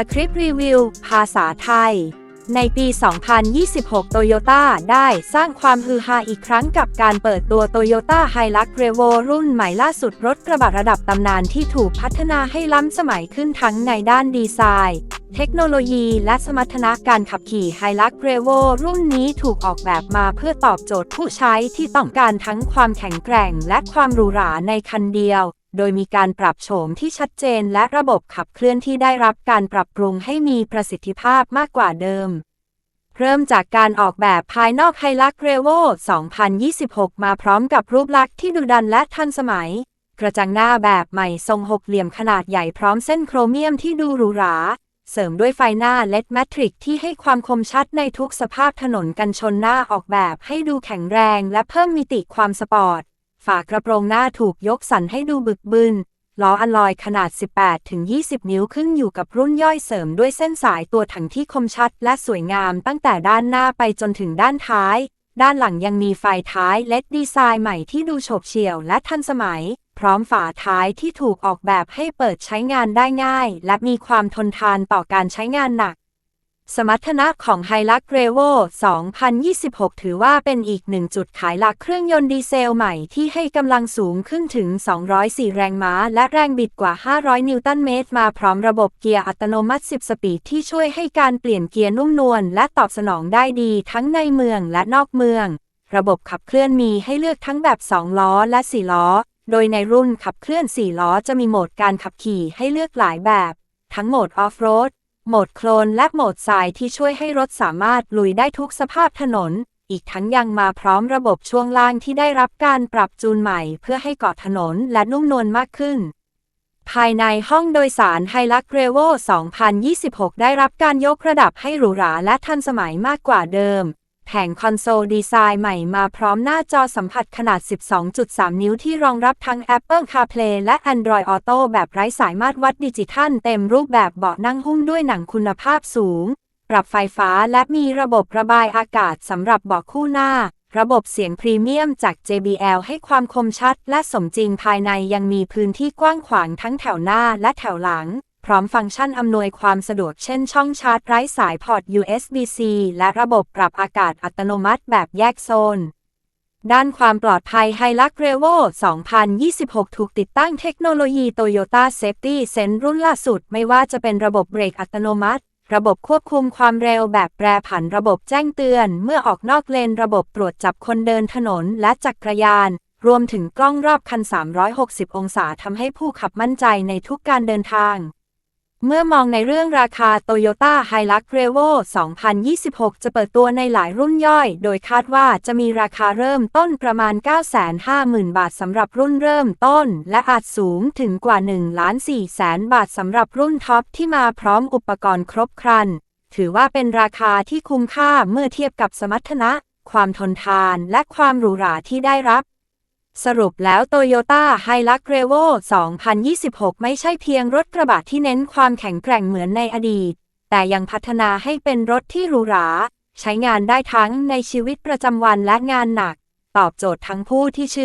สคริปต์รีวิว ภาษาไทย ในปี 2026 โตโยต้าได้สร้างความฮือฮาอีกครั้งกับการเปิดตัว Toyota Hilux Revo รุ่นใหม่ล่าสุดรถกระบะระดับตำนานที่ถูกพัฒนาให้ล้ำสมัยขึ้นทั้งในด้านดีไซน์เทคโนโลยีและสมรรถนะการขับขี่ Hilux Revo รุ่นนี้ถูกออกแบบมาเพื่อตอบโจทย์ผู้ใช้ที่ต้องการทั้งความแข็งแกร่งและความหรูหราในคันเดียว โดยมีการปรับโฉมที่ชัดเจนและระบบขับเคลื่อนที่ได้รับการปรับปรุงให้มีประสิทธิภาพมากกว่าเดิม เริ่มจากการออกแบบภายนอกไฮลักเรโว2026 มาพร้อมกับรูปลักษณ์ที่ดุดันและทันสมัย กระจังหน้าแบบใหม่ทรงหกเหลี่ยมขนาดใหญ่พร้อมเส้นโครเมียมที่ดูหรูหราเสริมด้วยไฟหน้าเลดแมทริกที่ให้ความคมชัดในทุกสภาพถนนกันชนหน้าออกแบบให้ดูแข็งแรงและเพิ่มมิติความสปอร์ต ฝากระโปรงหน้าถูกยกสันให้ดูบึกบึน ล้ออัลลอยขนาด 18-20 นิ้วขึ้นอยู่กับรุ่นย่อยเสริมด้วยเส้นสายตัวถังที่คมชัดและสวยงามตั้งแต่ด้านหน้าไปจนถึงด้านท้าย ด้านหลังยังมีไฟท้ายเลดดีไซน์ใหม่ที่ดูโฉบเฉี่ยวและทันสมัย พร้อมฝาท้ายที่ถูกออกแบบให้เปิดใช้งานได้ง่าย และมีความทนทานต่อการใช้งานหนัก สมรรถนะของ Hilux Revo 2026 ถือว่าเป็นอีกหนึ่งจุดขายหลักเครื่องยนต์ดีเซลใหม่ที่ให้กำลังสูงขึ้นถึง 204 แรงม้า และแรงบิดกว่า 500 นิวตันเมตร มาพร้อมระบบเกียร์อัตโนมัติ 10 สปีดที่ช่วยให้การเปลี่ยนเกียร์นุ่มนวลและตอบสนองได้ดีทั้งในเมืองและนอกเมือง ระบบขับเคลื่อนมีให้เลือกทั้งแบบ 2 ล้อและ 4 ล้อ โดยในรุ่นขับเคลื่อน 4 ล้อจะมีโหมดการขับขี่ให้เลือกหลายแบบ ทั้งโหมดออฟโรด โหมดโคลนและโหมดทรายที่ช่วยให้รถสามารถลุยได้ทุกสภาพถนน อีกทั้งยังมาพร้อมระบบช่วงล่างที่ได้รับการปรับจูนใหม่ เพื่อให้เกาะถนนและนุ่มนวลมากขึ้น ภายในห้องโดยสารไฮลักเรโว 2026 ได้รับการยกระดับให้หรูหราและทันสมัยมากกว่าเดิม แผงคอนโซลดีไซน์ใหม่มาพร้อมหน้าจอสัมผัสขนาด 12.3 นิ้วที่รองรับทั้ง Apple CarPlay และ Android Auto แบบไร้สายมาตรวัดดิจิทัลเต็มรูปแบบเบาะนั่งหุ้มด้วยหนังคุณภาพสูง ปรับไฟฟ้าและมีระบบระบายอากาศสำหรับเบาะคู่หน้า ระบบเสียงพรีเมียมจาก JBL ให้ความคมชัดและสมจริงภายในยังมีพื้นที่กว้างขวางทั้งแถวหน้าและแถวหลัง พร้อมฟังก์ชันอำนวยความสะดวกเช่นช่องชาร์จไร้สายพอร์ต USB-C และระบบปรับอากาศอัตโนมัติแบบแยกโซน ด้านความปลอดภัย Hilux Revo 2026 ถูกติดตั้งเทคโนโลยี Toyota Safety Sense รุ่นล่าสุด ไม่ว่าจะเป็นระบบเบรกอัตโนมัติระบบควบคุมความเร็วแบบแปรผันระบบแจ้งเตือน เมื่อออกนอกเลนระบบตรวจจับคนเดินถนนและจักรยาน รวมถึงกล้องรอบคัน 360 องศาทำให้ผู้ขับมั่นใจในทุกการเดินทาง เมื่อมองในเรื่องราคา Toyota Hilux Revo 2026 จะเปิดตัวในหลายรุ่นย่อย โดยคาดว่าจะมีราคาเริ่มต้นประมาณ 950,000 บาทสำหรับรุ่นเริ่มต้น และอาจสูงถึงกว่า1ล้าน4แสนบาทสำหรับรุ่นท็อปที่มาพร้อมอุปกรณ์ครบครัน ถือว่าเป็นราคาที่คุ้มค่าเมื่อเทียบกับสมรรถนะ ความทนทาน และความหรูหราที่ได้รับ สรุปแล้ว Toyota Hilux Revo 2026 ไม่ใช่เพียงรถกระบะที่เน้นความแข็งแกร่งเหมือนในอดีต แต่ยังพัฒนาให้เป็นรถที่หรูหรา ใช้งานได้ทั้งในชีวิตประจำวันและงานหนัก ตอบโจทย์ทั้งผู้ที่ชื่น